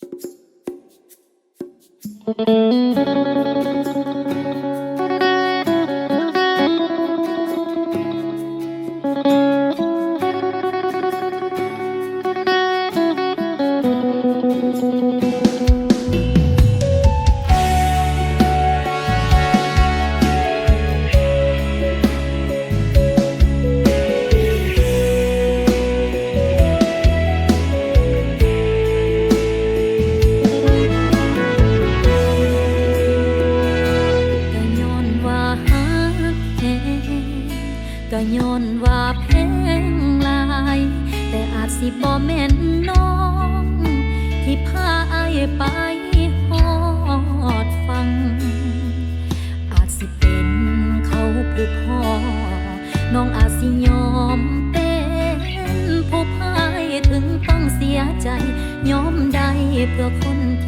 Thank you. ก็ย้อนว่าแพงหลาย แต่อาจสิบ่แม่นน้อง ที่พาอายไปฮอดฟัง อาจสิเป็นเขาผู้พ่อ น้องอาจสิยอมเป็นผู้พายถึงต้องเสียใจ ยอมได้เพื่อคนที่